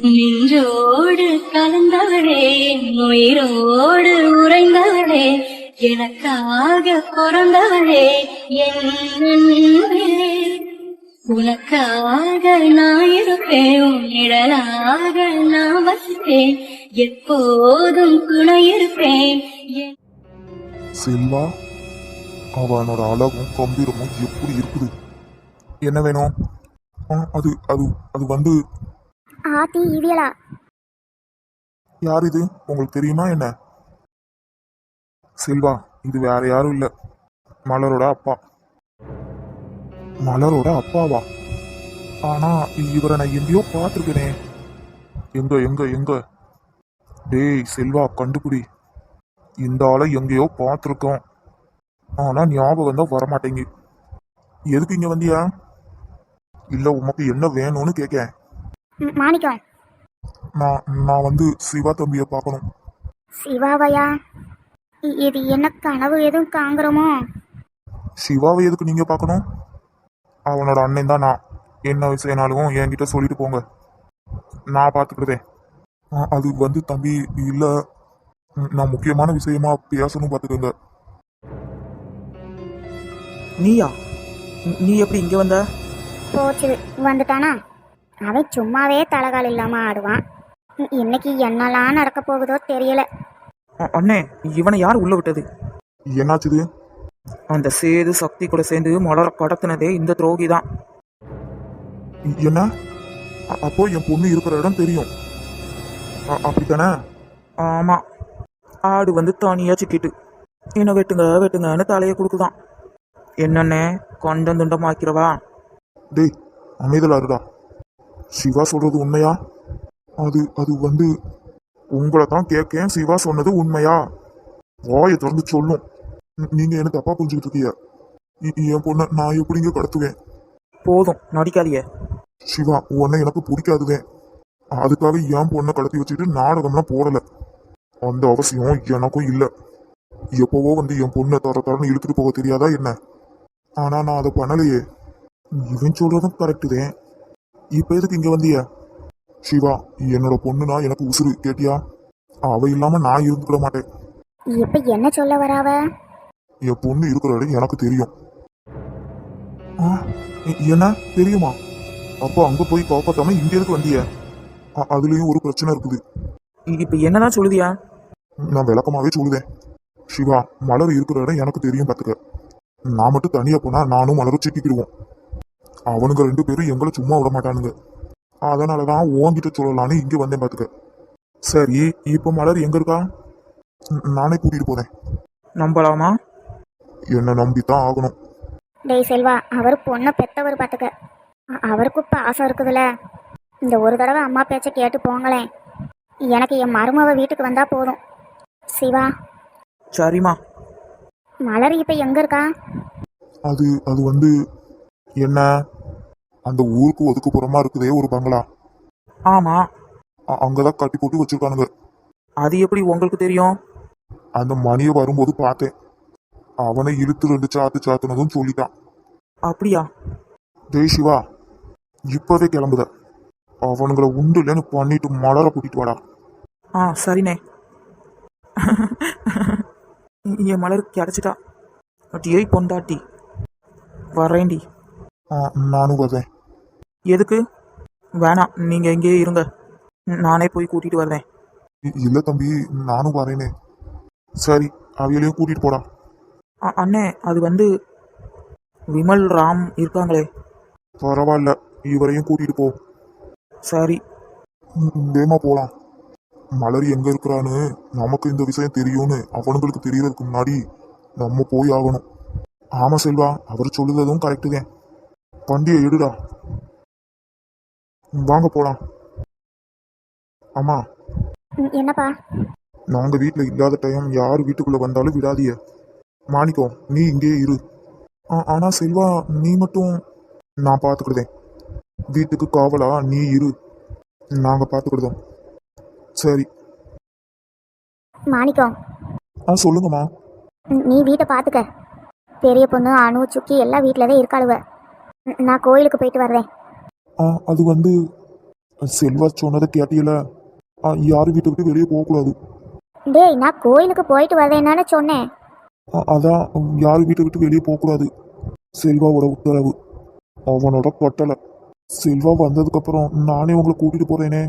நெஞ்சோடு கலந்தவளே உயிரோடு உறைந்தவளே எனக்காக பிறந்தவளே என்னே உனக்காக நான் இருப்பேன் உன் நிழலாக நான் வசிப்பேன் எப்போதும் துணை இருப்பேன் செல்வா அவனோட அழகும் கம்பீரமும் எப்படி இருக்குது? என்ன வேணும்? அது அது அது வந்து ஆத்தி இவியலா. யார் இது உங்களுக்கு தெரியுமா என்ன? செல்வா இது வேற யாரும் இல்ல. மலரோட அப்பா. மலரோட அப்பாவா? ஆனா இவரை நான் எங்கேயோ பார்த்துருக்கனே. எங்க எங்க எங்க? டேய் செல்வா கண்டுபிடி. இந்த ஆளை எங்கேயோ பார்த்துருக்கோம். ஆனா ஞாபகம் தான் வரமாட்டேங்கு எதுக்கு இங்க வந்தியா? இல்ல உமக்கு என்ன வேணும்னு கேட்கேன் மாணிக்கம். நான் நான் வந்து சிவா தம்பியை பார்க்கணும். சிவாவையா? இது என்ன கனவு எதுவும் காங்குறமோ சிவாவை எதுக்கு நீங்க பார்க்கணும்? அவனோட அண்ணன் தான் நான். என்ன விஷயம்னாலும் என்கிட்ட சொல்லிட்டு போங்க. நான் பார்த்துக்கிடுதேன் ஆ, அது வந்து தம்பி இல்ல. நான் முக்கியமான விஷயமா பேசணும் பார்த்துக்கோங்க. நீயா? நீ- நீ எப்படி இங்கே வந்த? போச்சுது வந்துட்டானா? அவன் சும்மாவே தலகால் இல்லாம ஆடுவான். இன்னைக்கு என்னெல்லாம் நடக்க போகுதோ தெரியல. அ- அண்ணே இவனை யார் உள்ள விட்டது? என்னாச்சுது? அந்த சேது சக்தி கூட சேர்ந்து மலர கடத்தினதே இந்த துரோகி தான். என்ன? அ- அப்போ என் பொண்ணு இருக்கிற இடம் தெரியும். அ- அப்படித்தானே? ஆமா. ஆடு வந்து தனியா சிக்கிட்டு. என்ன வெட்டுங்க வெட்டுங்கன்னு தலையை கொடுக்குதான். என்னண்ணே கொண்டம் துண்டமாக்கிறவா? டேய் அமைதலா இருடா. சிவா சொல்றது உண்மையா? அது அது வந்து உங்களை தான் கேட்கேன். சிவா சொன்னது உண்மையா? வாயை திறந்து சொல்லும். நீங்க என்ன தப்பா புரிஞ்சுக்கிட்டு இருக்கீங்க? என் பொண்ணை நான் எப்படிங்க கடத்துவேன்? போதும் நடிக்காதீங்க. சிவா உன்னை எனக்கு பிடிக்காதுவேன் அதுக்காக என் பொண்ணை கடத்தி வச்சுட்டு நாடகம்லாம் போடல. அந்த அவசியம் எனக்கும் இல்லை. எப்பவோ வந்து என் பொண்ணை தர தரன்னு இழுத்துட்டு போக தெரியாதா என்ன? ஆனா நான் அதை பண்ணலையே. இவன் சொல்றதும் கரெக்டு தான் இப்ப எதுக்கு இங்க வந்திய? சிவா என்னோட பொண்ணுனா எனக்கு உசுறு கேட்டியா? அவ இல்லாம நான் இருந்துக்கிட மாட்டேன். இப்ப என்ன சொல்ல வராவ என் பொண்ணு இருக்கிற இடம் எனக்கு தெரியும். என்ன? தெரியுமா? அப்போ அங்க போய் காப்பாத்தாம இங்க எதுக்கு வந்திய? அதுலயும் ஒரு பிரச்சனை இருக்குது. இப்ப என்னதான் சொல்லுதியா? நான் விளக்கமாவே சொல்லுவேன் சிவா மலர் இருக்கிற இடம் எனக்கு தெரியும் பார்த்துக்க நான் மட்டும் தனியா போனா நானும் மலரும் சிக்கிக்கிடுவோம். அவனுங்க ரெண்டு பேரும் எங்களை சும்மா விட மாட்டானுங்க. அதனாலதான் உன்கிட்ட சொல்லலான்னு இங்க வந்தேன் பார்த்துக்க சரி இப்போ மலர் எங்க இருக்கா? நானே கூட்டிட்டு போறேன். நம்பலாமா? என்னை நம்பித்தான் ஆகணும். டேய் செல்வா அவர் பொண்ணை பெத்தவர் பார்த்துக்க அ- அவருக்கும் இப்ப ஆசை இருக்குதுல்ல. இந்த ஒரு தடவை அம்மா பேச்ச கேட்டு போங்களேன். எனக்கு என் மருமவ வீட்டுக்கு வந்தா போதும். சிவா. சரிம்மா. மலர் இப்ப எங்க இருக்கா? அது அது வந்து என்ன? அந்த ஊருக்கு ஒதுக்குப்புறமா இருக்குதே ஒரு பங்களா. ஆமா. அ- அங்கதான் கட்டி போட்டு வச்சிருக்கானுங்க. அது எப்படி உங்களுக்கு தெரியும்? அந்த மணியை வரும்போது பார்த்தேன். அவனை இழுத்து ரெண்டு சாத்து சாத்துனதும் சொல்லிட்டான். அப்படியா? டேய் சிவா இப்பவே கிளம்புத. அவனுங்களை உண்டு இல்லைன்னு பண்ணிட்டு மலர கூட்டிட்டு வாடா. ஆ சரிண்ணே. என் மலர் கிடச்சிட்டா. அட்டியை பொண்டாட்டி. வரேன்டி. நானும் வரேன் எதுக்கு? வேணாம் நீங்க இங்கேயே இருங்க. நானே போய் கூட்டிட்டு வரேன் இ- இல்ல தம்பி நானும் வரேனே. சரி அவையிலையும் கூட்டிட்டு போடா அண்ணே அது வந்து விமல் ராம் இருக்காங்களே. பரவாயில்ல இவரையும் கூட்டிட்டு போ. சரி. ம், வேகமா போலாம். மலர் எங்க இருக்கிறான்னு நமக்கு இந்த விஷயம் தெரியும்னு அவனுங்களுக்கு தெரியறதுக்கு முன்னாடி நம்ம போய் ஆகணும். ஆமா செல்வா அவர் சொல்லுறதும் கரெக்டு தான். வண்டியை எடுடா. வாங்க போலாம். ஆமா ம், என்னப்பா? நாங்க வீட்ல இல்லாத டைம் யார் வீட்டுக்குள்ள வந்தாலும் விடாதீய. மாணிக்கம் நீ இங்கே இரு. ஆ- ஆனா செல்வா நீ மட்டும் நான் பாத்துக்கிடுதேன். வீட்டுக்கு காவலா நீ இரு. நாங்க பாத்துக்கிடுதோம். சரி. மாணிக்கம். ஆ சொல்லுங்கம்மா. நீ வீட்டை பார்த்துக்க பெரிய பொண்ணு அணு சுக்கி எல்லாம் வீட்டில் தான் இருக்காளுவ. நான் கோயிலுக்கு போயிட்டு வர்றேன் ஆ அது வந்து செல்வா சொன்னதை கேட்டியல யாரும் வீட்டை விட்டு வெளியே போகக்கூடாது டேய் நான் கோயிலுக்கு போயிட்டு வரேன்னு சொன்னேன். அ- அதான் யாரும் வீட்டை விட்டு வெளியே போகக்கூடாது செல்வாவோட உத்தரவு. அவனோட கட்டளை. செல்வா வந்ததுக்கப்புறம் நானே உங்களை கூட்டிட்டு போறேனே.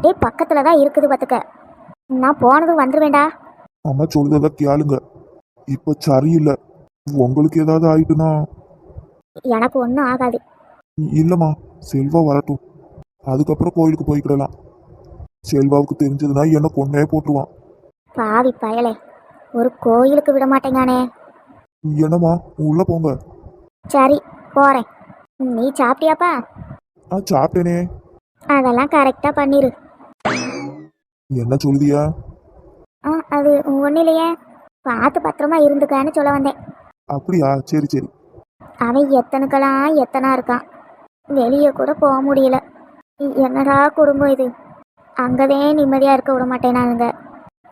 டேய் பக்கத்துல தான் இருக்குது பார்த்துக்க நான் போனதும் வந்துருவேண்டா அம்மா சொல்றத கேளுங்க. இப்ப சரியில்லை. உங்களுக்கு ஏதாவது ஆயிட்டுனா எனக்கு ஒன்றும் ஆகாது. இல்லம்மா செல்வா வரட்டும். அதுக்கப்புறம் கோயிலுக்கு போய்க்கிடலாம். செல்வாவுக்கு தெரிஞ்சதுன்னா என்ன கொன்னே போட்டுருவான். பாவி பயலே ஒரு கோயிலுக்கு விட மாட்டேங்கானே. என்னம்மா உள்ள போங்க. சரி போறேன். நீ சாப்பிட்டியாப்பா? ஆ சாப்பிட்டேனே. அதெல்லாம் கரெக்டாக பண்ணிரு. என்ன சொல்லுதியா? ஆ அது ஒன்றும் இல்லையே. பார்த்து பத்திரமா இருந்துக்கான்னு சொல்ல வந்தேன். அப்படியா? சரி சரி. அவன் எத்தனுக்கெல்லாம் எத்தனா இருக்கான். வெளியே கூட போக முடியல. என்னடா குடும்பம் இது? அங்கதே நிம்மதியாக இருக்க விட மாட்டேனானுங்க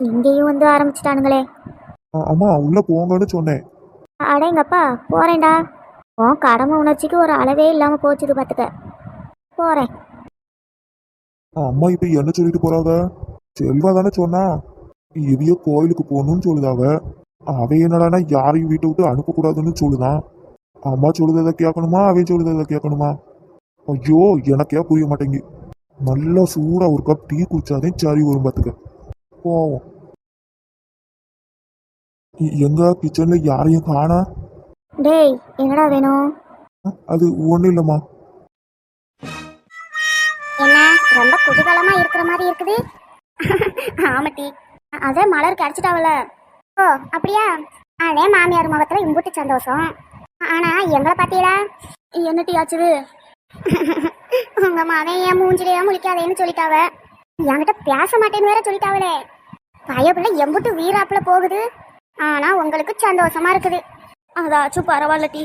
இங்கேயும் வந்து ஆரம்பிச்சிட்டானுங்களே. அம்மா உள்ள போங்கன்னு சொன்னேன். அடேங்கப்பா போறேன்டா. உன் கடமை உணர்ச்சிக்கு ஒரு அளவே இல்லாமல் போச்சுது பார்த்துக்க போகிறேன் ஆ, அம்மா இப்ப என்ன சொல்லிட்டு போறாங்க செல்வா தானே சொன்னா? இவிய கோயிலுக்கு போகணும்னு சொல்லுதாவ. அவன் என்னடானா யாரையும் வீட்டை விட்டு அனுப்பக்கூடாதுன்னு சொல்லுதான். அம்மா சொல்லுறத கேட்கணுமா அவன் சொல்லுறத கேட்கணுமா? ஐயோ எனக்கே புரிய மாட்டேங்கி நல்லா சூடா ஒரு கப் டீ குடிச்சாதே சரி வரும் பார்த்துக்க போவோம். எங்க கிச்சன்ல யாரையும் காணா? டேய் என்னடா வேணும்? அது ஒன்றும் இல்லைம்மா. என்ன ரொம்ப குதூகலமா இருக்கிற மாதிரி இருக்குது? ஆமாட்டி அதே மலர் கிடைச்சிட்டாவல ஓ அப்படியா? அதே மாமியார் முகத்துல இம்புட்டு சந்தோஷம். ஆனா எங்களை பாத்தீங்களா? என்னட்டி ஆச்சுது உங்க மகன் என் மூஞ்சிலேயே முழிக்காதேன்னு சொல்லிட்டாவ. என்கிட்ட பேச மாட்டேன்னு வேற சொல்லிட்டாவளே. பயப்புள்ள எம்புட்டு வீராப்புல போகுது. ஆனா உங்களுக்கு சந்தோஷமா இருக்குது. அதாச்சும் பரவாயில்ல டி.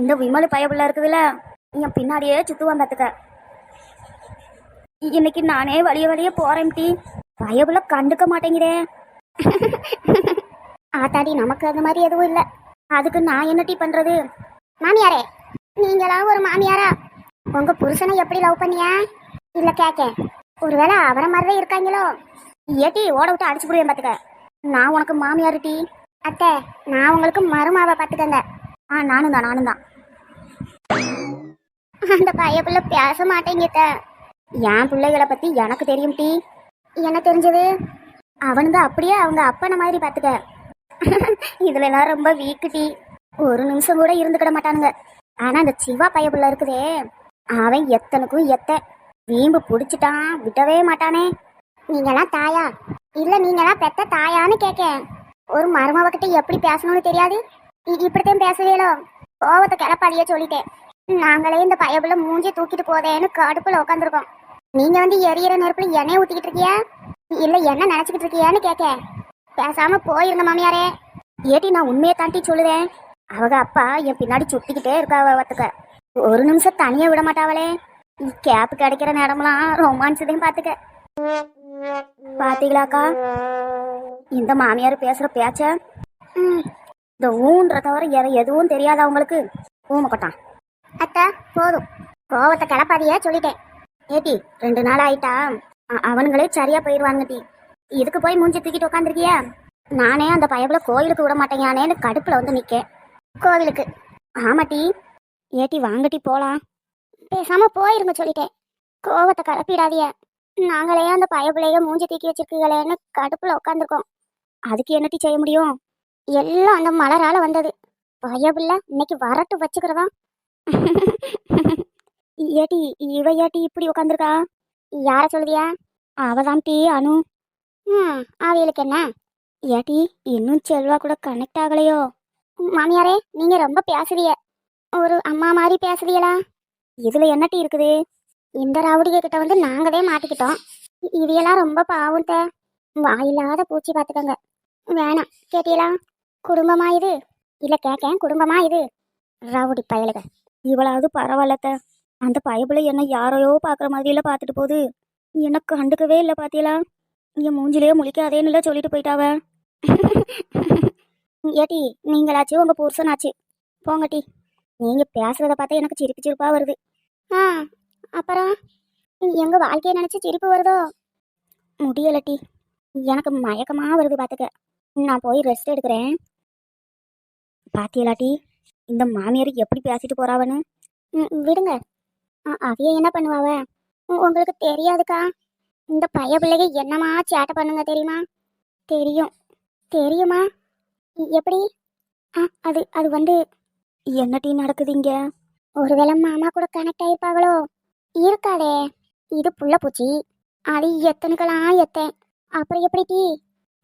இந்த விமல் பயப்புள்ள இருக்குதுல்ல என் பின்னாடியே சுத்துவான் பார்த்துக்க இன்னைக்கு நானே வழிய வழிய போறேன் டி. பயபுல கண்டுக்க மாட்டேங்கிறே. ஆத்தாடி நமக்கு அந்த மாதிரி எதுவும் இல்ல. அதுக்கு நான் என்ன டீ பண்றது? மாமியாரே நீங்களா ஒரு மாமியாரா? உங்க புருஷனை எப்படி லவ் பண்ணியா? இல்ல கேக்க ஒருவேளை அவரை மாதிரிதான் இருக்காங்களோ? ஏட்டி ஓட விட்டு அடிச்சு புடுவேன் பாத்துக்க. நான் உனக்கு மாமியார் டீ. அத்தை நான் உங்களுக்கு மருமாவை பார்த்துக்கங்க ஆ நானும் தான் நானும் தான். அந்த பையப்புள்ள பேச மாட்டேங்கிட்ட என் பிள்ளைகளை பற்றி எனக்கு தெரியும் டீ. என்ன தெரிஞ்சது? அவனுங்க அப்படியே அவங்க அப்பனை மாதிரி பார்த்துக்க இதுல எல்லாம் ரொம்ப வீக்கு டி. ஒரு நிமிஷம் கூட இருந்துக்கிட மாட்டானுங்க. ஆனா அந்த சிவா பையப்புள்ள இருக்குதே அவன் எத்தனுக்கும் எத்த. வீம்பு புடிச்சிட்டான் விடவே மாட்டானே. நீங்களாம் தாயா? இல்ல நீங்களாம் பெத்த தாயான்னு கேட்க ஒரு மருமவகிட்ட எப்படி பேசணும்னு தெரியாது? இ- இப்படித்தான் பேசுவீங்களோ கோவத்தை கிளப்பாதியே சொல்லிட்டேன். நாங்களே இந்த பயபுல மூஞ்சி தூக்கிட்டு போதேன்னு கடுப்புல உட்காந்துருக்கோம் நீங்க வந்து எரியற நெருப்புல எண்ணெய் ஊத்திக்கிட்டு இருக்கியா? இல்ல என்ன நினைச்சுக்கிட்டு இருக்கியான்னு கேட்க பேசாம போயிருங்க மாமியாரே. ஏட்டி நான் உண்மையை தாண்டி சொல்லுவேன் அவங்க அப்பா என் பின்னாடி சுத்திக்கிட்டே இருக்கா அவத்துக்க ஒரு நிமிஷம் தனியா விட மாட்டாவளே. கேப் கிடைக்கிற நேரம்லாம் ரொமான்ஸதையும் பாத்துக்க. பாத்தீங்களாக்கா? இந்த மாமியார் பேசுற பேச்ச? இந்த ஊன்ற தவிர வேற எதுவும் தெரியாத அவங்களுக்கு ஊமக்கட்டான் அத்தா போதும். கோவத்தை கிளப்பாதியா சொல்லிட்டேன். ஏட்டி ரெண்டு நாள் ஆயிட்டா? அவனுங்களே சரியா போயிடுவாங்க டி. இதுக்கு போய் மூஞ்சி தூக்கிட்டு உட்காந்துருக்கியா நானே அந்த பயபுல கோயிலுக்கு விட மாட்டேங்கானேன்னு கடுப்புல வந்து நிக்கேன். கோவிலுக்கு. ஆமா ஏட்டி வாங்கட்டி போலாம். பேசாம போயிருங்க சொல்லிட்டேன். கோவத்தை கலப்பிடாதிய நாங்களே அந்த பயபுலைய மூஞ்சி தூக்கி வச்சிருக்கீங்களேன்னு கடுப்புல உட்காந்துருக்கோம் அதுக்கு என்னட்டி செய்ய முடியும்? எல்லாம் அந்த மலரால வந்தது. பயபுள்ள இன்னைக்கு வரட்டு வச்சுக்கிறதா? ஏட்டி இவ ஏட்டி இப்படி உட்காந்துருக்கா யார சொல்லுதியா? அவதான் டீ அனு. ம் அவளுக்கு என்ன? ஏட்டி இன்னும் செல்வா கூட கனெக்ட் ஆகலையோ? மாமியாரே நீங்க ரொம்ப பேசுவிய ஒரு அம்மா மாதிரி பேசுதியலா இதுல என்னட்டி இருக்குது? இந்த ரவுடிக கிட்ட வந்து நாங்களே மாட்டிக்கிட்டோம். இவையெல்லாம் ரொம்ப பாவம் தே. வாயில்லாத பூச்சி பார்த்துக்கங்க. வேணாம் கேட்டீங்களா? குடும்பமா இது? இல்ல கேக்கேன் குடும்பமா இது? ரவுடி பயலுக இவளாவது பரவாயில்லத்த அந்த பயபுல என்ன யாரையோ பார்க்குற மாதிரியெல்லாம் பார்த்துட்டு போகுது. எனக்கு கண்டுக்கவே இல்லை பாத்தீங்களா? என் மூஞ்சிலேயே முழிக்காதேன்னு சொல்லிட்டு போயிட்டாவ. ஏட்டி நீங்களாச்சு உங்க புருஷனாச்சு. போங்கட்டி நீங்க பேசுறத பார்த்தா எனக்கு சிரிப்பு சிரிப்பா வருது. ஆ அப்புறம் எங்க வாழ்க்கையை நினைச்சு சிரிப்பு வருதோ? முடியலட்டி எனக்கு மயக்கமா வருது பாத்துக்க. நான் போய் ரெஸ்ட் எடுக்கிறேன். பாத்தியலாட்டி இந்த மாமியார் எப்படி பேசிட்டு போறாவன்னு? ம், விடுங்க. அ- அவிய என்ன பண்ணுவாவ? உங்களுக்கு தெரியாதுக்கா. இந்த பைய பிள்ளைங்க என்னமா சேட்டை பண்ணுங்க தெரியுமா? தெரியும். தெரியுமா? எப்படி? ஆ அது அது வந்து என்ன டீ நடக்குது இங்க ஒருவேளை மாமா கூட கனெக்ட் ஆயிருப்பாங்களோ? இருக்காதே. இது புள்ள பூச்சி. அது எத்தனுக்கெல்லாம் எத்தேன். அப்புறம் எப்படி டீ?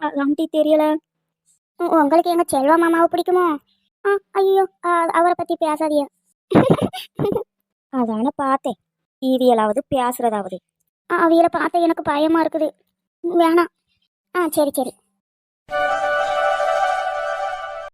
அதான் டீ தெரியல. உங்களுக்கு எங்க செல்வா மாமாவை பிடிக்குமோ? ஆ ஐயோ அவரை பத்தி பேசாதீங்க. அதான பார்த்தேன். டிவியலாவது பேசுறதாவது. அவியலை பார்த்த எனக்கு பயமா இருக்குது. வேணாம். ஆ சரி சரி.